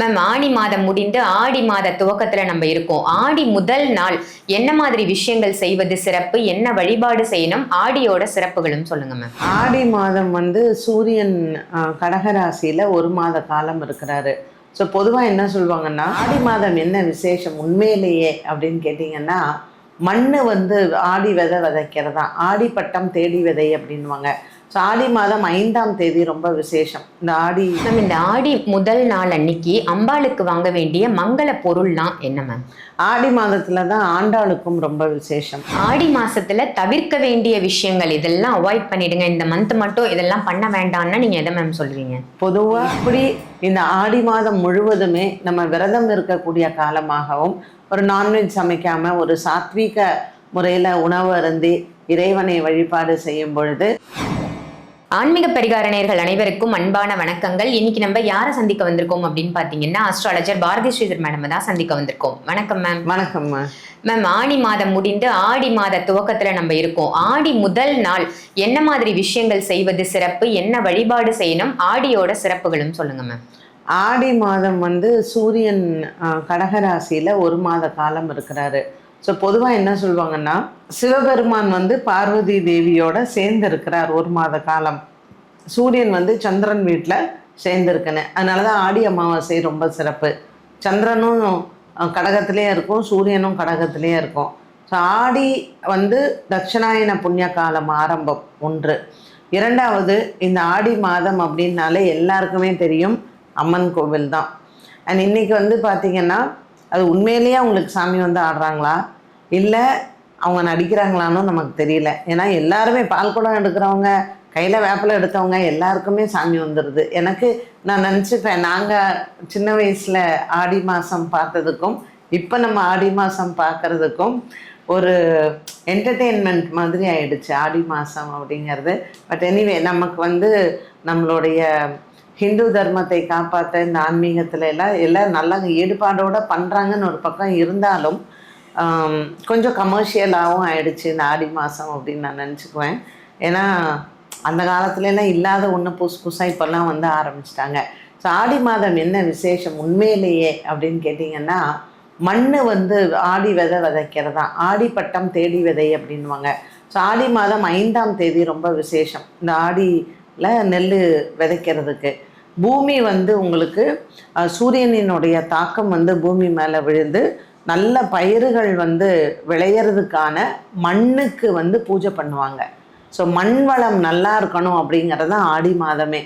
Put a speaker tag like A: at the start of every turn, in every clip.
A: Ma'am ஆடி மாதம் முடிந்து ஆடி மாத துவக்கத்துல நம்ம இருக்கோம். ஆடி முதல் நாள் என்ன மாதிரி விஷயங்கள் செய்வது சிறப்பு? என்ன வழிபாடு செய்யணும்? ஆடியோட சிறப்புகளும் சொல்லுங்க மேம்.
B: ஆடி மாதம் வந்து சூரியன் கடகராசியில ஒரு மாத காலம் இருக்கிறாரு. ஸோ பொதுவாக என்ன சொல்லுவாங்கன்னா ஆடி மாதம் என்ன விசேஷம் உண்மையிலேயே அப்படின்னு கேட்டிங்கன்னா மண்ணு வந்து ஆடி விதை விதைக்கிறதா? ஆடி பட்டம் தேடி விதை அப்படின்வாங்க ஸோ ஆடி மாதம் ஐந்தாம் தேதி ரொம்ப விசேஷம். இந்த ஆடி
A: மேம் இந்த ஆடி முதல் நாள் அன்னைக்கு அம்பாளுக்கு வாங்க வேண்டிய மங்கள பொருள்லாம் என்ன மேம்
B: ஆடி மாதத்துல தான் ஆண்டாளுக்கும் ரொம்ப விசேஷம்.
A: ஆடி மாசத்துல தவிர்க்க வேண்டிய விஷயங்கள் இதெல்லாம் அவாய்ட் பண்ணிடுங்க. இந்த மந்த் மட்டும் இதெல்லாம் பண்ண வேண்டாம்னா நீங்க எதை மேம் சொல்லுவீங்க
B: பொதுவாக இப்படி இந்த ஆடி மாதம் முழுவதுமே நம்ம விரதம் இருக்கக்கூடிய காலமாகவும் ஒரு நான்வெஜ் சமைக்காம ஒரு சாத்வீக முறையில் உணவு அருந்தி இறைவனை வழிபாடு செய்யும் பொழுது
A: ஆன்மீக பரிகார அனைவருக்கும் அன்பான வணக்கங்கள். இன்னைக்கு நம்ம யாரை சந்திக்க வந்திருக்கோம் அப்படின்னு பாத்தீங்கன்னா அஸ்ட்ராலஜர் பாரதி ஸ்ரீதர் மேடம் தான் சந்திக்க வந்திருக்கோம். வணக்கம் மேம்
B: வணக்கம்மா
A: மேம் ஆடி மாதம் முடிந்து ஆடி மாத துவக்கத்துல நம்ம இருக்கோம். ஆடி முதல் நாள் என்ன மாதிரி விஷயங்கள் செய்வது சிறப்பு? என்ன வழிபாடு செய்யணும்? ஆடியோட சிறப்புகளும் சொல்லுங்க மேம்
B: ஆடி மாதம் வந்து சூரியன் கடகராசியில ஒரு மாத காலம் இருக்கிறாரு. ஸோ பொதுவாக என்ன சொல்லுவாங்கன்னா சிவபெருமான் வந்து பார்வதி தேவியோட சேர்ந்திருக்கிறார் ஒரு மாத காலம். சூரியன் வந்து சந்திரன் வீட்டில் சேர்ந்துருக்குன்னு. அதனால தான் ஆடி அமாவாசை ரொம்ப சிறப்பு. சந்திரனும் கடகத்திலே இருக்கும் சூரியனும் கடகத்திலே இருக்கும். ஸோ ஆடி வந்து தட்சிணாயன புண்ணிய காலம் ஆரம்பம் ஒன்று. இரண்டாவது இந்த ஆடி மாதம் அப்படின்னாலே எல்லாருக்குமே தெரியும் அம்மன் கோவில் தான் அண்ட் இன்னைக்கு வந்து பார்த்தீங்கன்னா அது உண்மையிலேயே அவங்களுக்கு சாமி வந்து ஆடுறாங்களா? இல்லை அவங்க நடிக்கிறாங்களான்னு நமக்கு தெரியல. ஏன்னா எல்லாருமே பால் குடம் எடுக்கிறவங்க கையில் வேப்பிலை எடுத்தவங்க எல்லாருக்குமே சாமி வந்துடுது எனக்கு நான் நினச்சிப்பேன் நாங்கள் சின்ன வயசில் ஆடி மாதம் பார்த்ததுக்கும் இப்போ நம்ம ஆடி மாதம் பார்க்குறதுக்கும் ஒரு என்டர்டெயின்மெண்ட் மாதிரி ஆயிடுச்சு. ஆடி மாதம் அப்படிங்கிறது. பட் எனிவே நமக்கு வந்து நம்மளுடைய ஹிந்து தர்மத்தை காப்பாற்ற இந்த ஆன்மீகத்தில் எல்லாம் எல்லாம் நல்லா ஈடுபாடோடு பண்ணுறாங்கன்னு ஒரு பக்கம் இருந்தாலும் கொஞ்சம் கமர்ஷியலாகவும் ஆயிடுச்சு இந்த ஆடி மாதம் அப்படின்னு நான் நினச்சிக்குவேன். ஏன்னா அந்த காலத்துலலாம் இல்லாத ஒன்று புதுசு புதுசாக இப்போல்லாம் வந்து ஆரம்பிச்சிட்டாங்க. ஸோ ஆடி மாதம் என்ன விசேஷம் உண்மையிலேயே அப்படின்னு கேட்டிங்கன்னா மண் வந்து ஆடி விதை விதைக்கிறதா? ஆடி பட்டம் தேடி விதை அப்படின்வாங்க ஸோ ஆடி மாதம் ஐந்தாம் தேதி ரொம்ப விசேஷம். இந்த ஆடியில் நெல் விதைக்கிறதுக்கு. பூமி வந்து உங்களுக்கு சூரியனினுடைய தாக்கம் வந்து பூமி மேலே விழுந்து நல்ல பயிர்கள் வந்து விளையிறதுக்கான மண்ணுக்கு வந்து பூஜை பண்ணுவாங்க. ஸோ மண் வளம் நல்லா இருக்கணும் அப்படிங்கிறது தான் ஆடி மாதமே.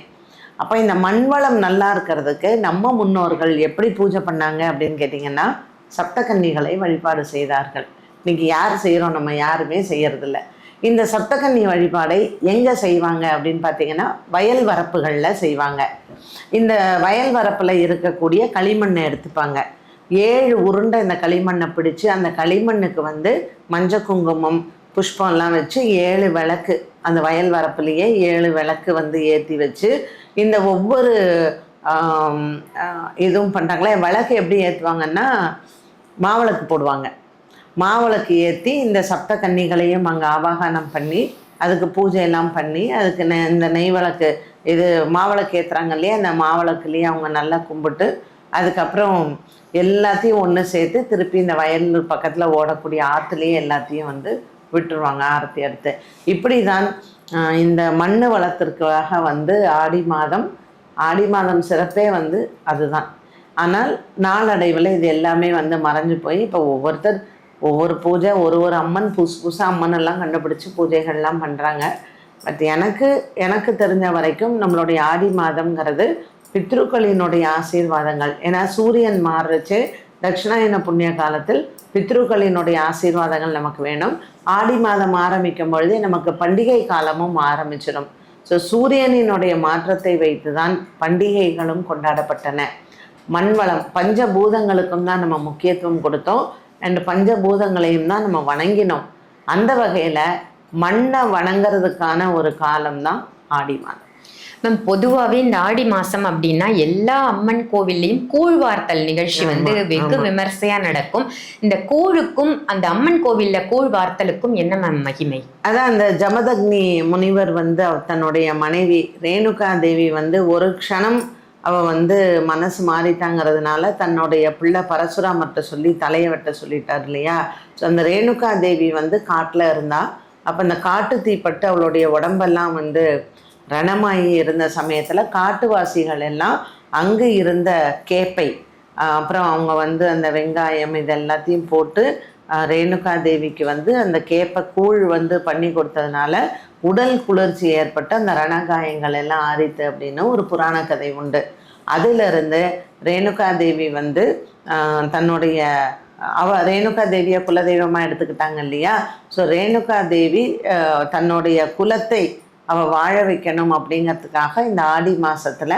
B: அப்போ இந்த மண் வளம் நல்லா இருக்கிறதுக்கு நம்ம முன்னோர்கள் எப்படி பூஜை பண்ணாங்க அப்படின்னு கேட்டிங்கன்னா சப்தகன்னிகளை வழிபாடு செய்தார்கள். இன்னைக்கு யார் செய்கிறோம் நம்ம யாருமே செய்யறதில்ல. இந்த சப்தகன்னி வழிபாடை எங்கே செய்வாங்க அப்படின்னு பார்த்தீங்கன்னா வயல் வரப்புகளில் செய்வாங்க. இந்த வயல் வரப்பில் இருக்கக்கூடிய களிமண்ணை எடுத்துப்பாங்க. ஏழு உருண்டை இந்த களிமண்ணை பிடிச்சி அந்த களிமண்ணுக்கு வந்து மஞ்சள் குங்குமம் புஷ்பம்லாம் வச்சு ஏழு விளக்கு அந்த வயல் வரப்புலேயே ஏழு விளக்கு வந்து ஏற்றி வச்சு இந்த ஒவ்வொரு இதுவும் பண்ணுறாங்களே விளக்கு எப்படி ஏற்றுவாங்கன்னா மாவிளக்கு போடுவாங்க. மாவிளக்கு ஏற்றி இந்த சப்த கன்னிகளையும் அங்கே ஆவாகனம் பண்ணி அதுக்கு பூஜை எல்லாம் பண்ணி அதுக்கு நெ இந்த நெய் விளக்கு இது மாவிளக்கு ஏற்றுறாங்க இல்லையா அந்த மாவிளக்குலேயே அவங்க நல்லா கும்பிட்டு அதுக்கப்புறம் எல்லாத்தையும் ஒன்று சேர்த்து திருப்பி இந்த வயல் பக்கத்தில் ஓடக்கூடிய ஆற்றுலேயே எல்லாத்தையும் வந்து விட்டுருவாங்க ஆரத்தி எடுத்து இப்படி தான் இந்த மண் வளத்திற்காக வந்து ஆடி மாதம் ஆடி மாதம் சிறப்பே வந்து அதுதான். ஆனால் நாளடைவில் இது எல்லாமே வந்து மறைஞ்சு போய் இப்போ ஒவ்வொருத்தர் ஒவ்வொரு பூஜை ஒரு ஒரு அம்மன் புதுசு புதுசாக அம்மனெல்லாம் கண்டுபிடிச்சி பூஜைகள்லாம் பண்ணுறாங்க பட் எனக்கு எனக்கு தெரிஞ்ச வரைக்கும் நம்மளுடைய ஆடி மாதம்ங்கிறது பித்ருக்களினுடைய ஆசீர்வாதங்கள். ஏன்னா சூரியன் மாறுச்சு. தட்சிணாயன புண்ணிய காலத்தில் பித்ருக்களினுடைய ஆசீர்வாதங்கள் நமக்கு வேணும். ஆடி மாதம் ஆரம்பிக்கும் பொழுதே நமக்கு பண்டிகை காலமும் ஆரம்பிச்சிடும் ஸோ சூரியனினுடைய மாற்றத்தை வைத்து தான் பண்டிகைகளும் கொண்டாடப்பட்டன. மண்வளம் பஞ்சபூதங்களுக்கும் தான் நம்ம முக்கியத்துவம் கொடுத்தோம். அண்ட் பஞ்சபூதங்களையும் தான் நம்ம வணங்கினோம். அந்த வகையில் மண்ணை வணங்குறதுக்கான ஒரு காலம்தான் ஆடி மாதம்.
A: மேம் பொதுவாகவே இந்த ஆடி மாசம் அப்படின்னா எல்லா அம்மன் கோவில்லையும் கூழ் வார்த்தல் நிகழ்ச்சி வந்து வெகு
B: ஆமா.
A: விமர்சையா நடக்கும். இந்த கூழுக்கும் அந்த அம்மன் கோவில்ல கூழ் வார்த்தலுக்கும் என்ன மேம் மகிமை?
B: அதான் அந்த ஜமதக்னி முனிவர் வந்து அவர் தன்னுடைய மனைவி ரேணுகா தேவி வந்து ஒரு க்ஷணம் அவள் வந்து மனசு மாறிட்டாங்கிறதுனால தன்னுடைய பிள்ளை பரசுராமர்கிட்ட சொல்லி தலையை வெட்ட சொல்லிட்டார் இல்லையா? ஸோ அந்த ரேணுகா தேவி வந்து காட்டில் இருந்தா அப்போ அந்த காட்டு தீப்பட்டு அவளுடைய உடம்பெல்லாம் வந்து ரணமாகி இருந்த சமயத்தில் காட்டுவாசிகள் எல்லாம் அங்கு இருந்த கேப்பை அப்புறம் அவங்க வந்து அந்த வெங்காயம் இது எல்லாத்தையும் போட்டு ரேணுகா தேவிக்கு வந்து அந்த கேப்பை கூழ் வந்து பண்ணி கொடுத்ததுனால உடல் குளிர்ச்சி ஏற்பட்டு அந்த ரணகாயங்கள் எல்லாம் ஆறித்து அப்படின்னு ஒரு புராண கதை உண்டு. அதிலிருந்து ரேணுகா தேவி வந்து தன்னுடைய அவ ரேணுகா தேவியை குலதெய்வமாக எடுத்துக்கிட்டாங்க இல்லையா? ஸோ ரேணுகா தேவி தன்னுடைய குலத்தை அவ வாழ வைக்கணும் அப்படிங்கிறதுக்காக இந்த ஆடி மாசத்துல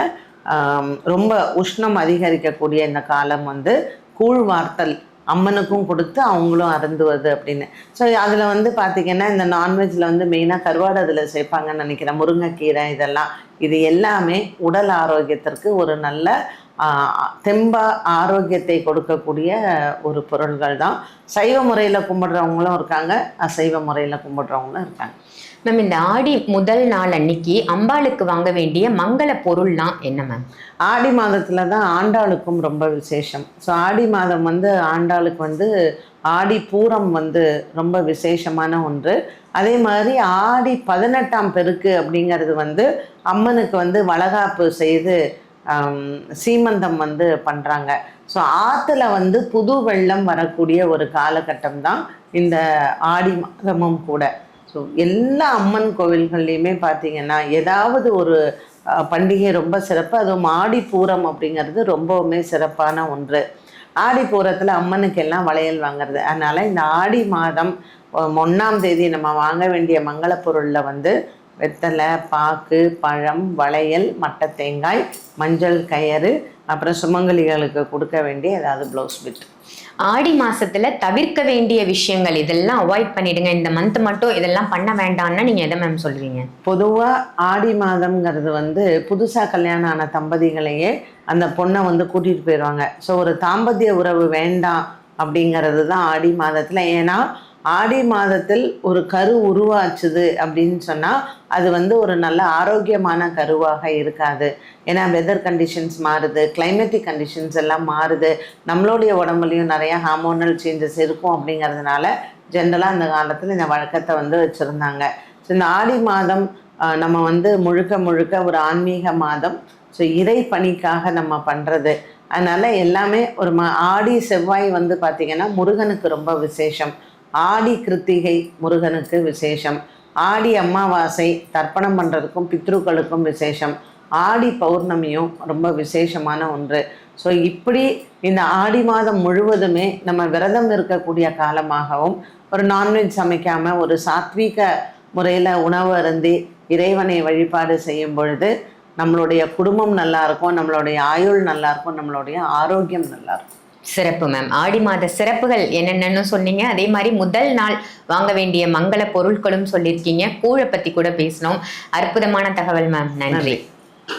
B: ரொம்ப உஷ்ணம் அதிகரிக்கக்கூடிய இந்த காலம் வந்து கூழ் வார்த்தல் அம்மனுக்கும் கொடுத்து அவங்களும் அருந்துவது அப்படின்னு. ஸோ அதில் வந்து பார்த்திங்கன்னா இந்த நான்வெஜ்ஜில் வந்து மெயினாக கருவாடு அதில் சேர்ப்பாங்கன்னு நினைக்கிறேன். முருங்கைக்கீரை இதெல்லாம். இது எல்லாமே உடல் ஆரோக்கியத்திற்கு ஒரு நல்ல தெம்பா ஆரோக்கியத்தை கொடுக்கக்கூடிய ஒரு பொருள்கள் தான் சைவ முறையில் கும்பிட்றவங்களும் இருக்காங்க. அசைவ முறையில் கும்பிட்றவங்களும் இருக்காங்க.
A: மேம் இந்த ஆடி முதல் நாள் அன்னைக்கு அம்பாளுக்கு வாங்க வேண்டிய மங்கள பொருள்லாம் என்ன மேம்
B: ஆடி மாதத்தில் தான் ஆண்டாளுக்கும் ரொம்ப விசேஷம். ஸோ ஆடி மாதம் வந்து ஆண்டாளுக்கு வந்து ஆடி பூரம் வந்து ரொம்ப விசேஷமான ஒன்று. அதே மாதிரி ஆடி பதினெட்டாம் பெருக்கு அப்படிங்கிறது வந்து அம்மனுக்கு வந்து வளகாப்பு செய்து சீமந்தம் வந்து பண்ணுறாங்க ஸோ ஆற்றுல வந்து புது வெள்ளம் வரக்கூடிய ஒரு காலகட்டம் தான் இந்த ஆடி மாதமும் கூட. ஸோ எல்லா அம்மன் கோவில்கள்லையுமே பார்த்தீங்கன்னா ஏதாவது ஒரு பண்டிகை ரொம்ப சிறப்பு. அதுவும் ஆடி பூரம் அப்படிங்கிறது ரொம்பவுமே சிறப்பான ஒன்று. ஆடி பூரத்தில் அம்மனுக்கு எல்லாம் வளையல் வாங்குறது. அதனால் இந்த ஆடி மாதம் ஒன்றாம் தேதி நம்ம வாங்க வேண்டிய மங்கள பொருளில் வந்து வெத்தலை பாக்கு பழம் வளையல் மட்டை தேங்காய் மஞ்சள் கயிறு அப்புறம் சுமங்கலிகளுக்கு கொடுக்க வேண்டிய ஏதாவது ப்ளவுஸ் பிட்
A: ஆடி மாசத்துல தவிர்க்க வேண்டிய விஷயங்கள் இதெல்லாம் அவாய்ட் பண்ணிடுங்க. இந்த மந்த் மட்டும் இதெல்லாம் பண்ண வேண்டாம்னா நீங்க எதை மேம் சொல்லுவீங்க
B: பொதுவாக ஆடி மாதம்ங்கிறது வந்து புதுசாக கல்யாணம் ஆன தம்பதிகளையே அந்த பொண்ணை வந்து கூட்டிகிட்டு போயிடுவாங்க ஸோ ஒரு தாம்பத்திய உறவு வேண்டாம் அப்படிங்கிறது தான் ஆடி மாதத்தில். ஏன்னா ஆடி மாதத்தில் ஒரு கரு உருவாச்சுது அப்படின்னு சொன்னால் அது வந்து ஒரு நல்ல ஆரோக்கியமான கருவாக இருக்காது. ஏன்னா வெதர் கண்டிஷன்ஸ் மாறுது கிளைமேட்டிக் கண்டிஷன்ஸ் எல்லாம் மாறுது. நம்மளுடைய உடம்புலையும் நிறையா ஹார்மோனல் சேஞ்சஸ் இருக்கும் அப்படிங்கிறதுனால ஜென்ரலாக அந்த காலத்தில் இந்த வழக்கத்தை வந்து வச்சுருந்தாங்க. ஸோ இந்த ஆடி மாதம் நம்ம வந்து முழுக்க முழுக்க ஒரு ஆன்மீக மாதம். ஸோ இறை பணிக்காக நம்ம பண்ணுறது அதனால் எல்லாமே ஒரு மா ஆடி செவ்வாய் வந்து பார்த்திங்கன்னா முருகனுக்கு ரொம்ப விசேஷம். ஆடி கிருத்திகை முருகனுக்கு விசேஷம். ஆடி அமாவாசை தர்ப்பணம் பண்ணுறதுக்கும் பித்ருக்களுக்கும் விசேஷம். ஆடி பௌர்ணமியும் ரொம்ப விசேஷமான ஒன்று. ஸோ இப்படி இந்த ஆடி மாதம் முழுவதுமே நம்ம விரதம் இருக்கக்கூடிய காலமாகவும் ஒரு நான்வெஜ் சமைக்காமல் ஒரு சாத்வீக முறையில் உணவு அருந்தி இறைவனை வழிபாடு செய்யும் பொழுது நம்மளுடைய குடும்பம் நல்லாயிருக்கும் நம்மளுடைய ஆயுள் நல்லாயிருக்கும் நம்மளுடைய ஆரோக்கியம் நல்லாயிருக்கும்
A: சிறப்பு மேம் ஆடி மாத சிறப்புகள் என்னென்னு சொன்னீங்க. அதே மாதிரி முதல் நாள் வாங்க வேண்டிய மங்கள பொருட்களும் சொல்லியிருக்கீங்க. கூழை பத்தி கூட பேசினோம். அற்புதமான தகவல் மேம் நன்றி.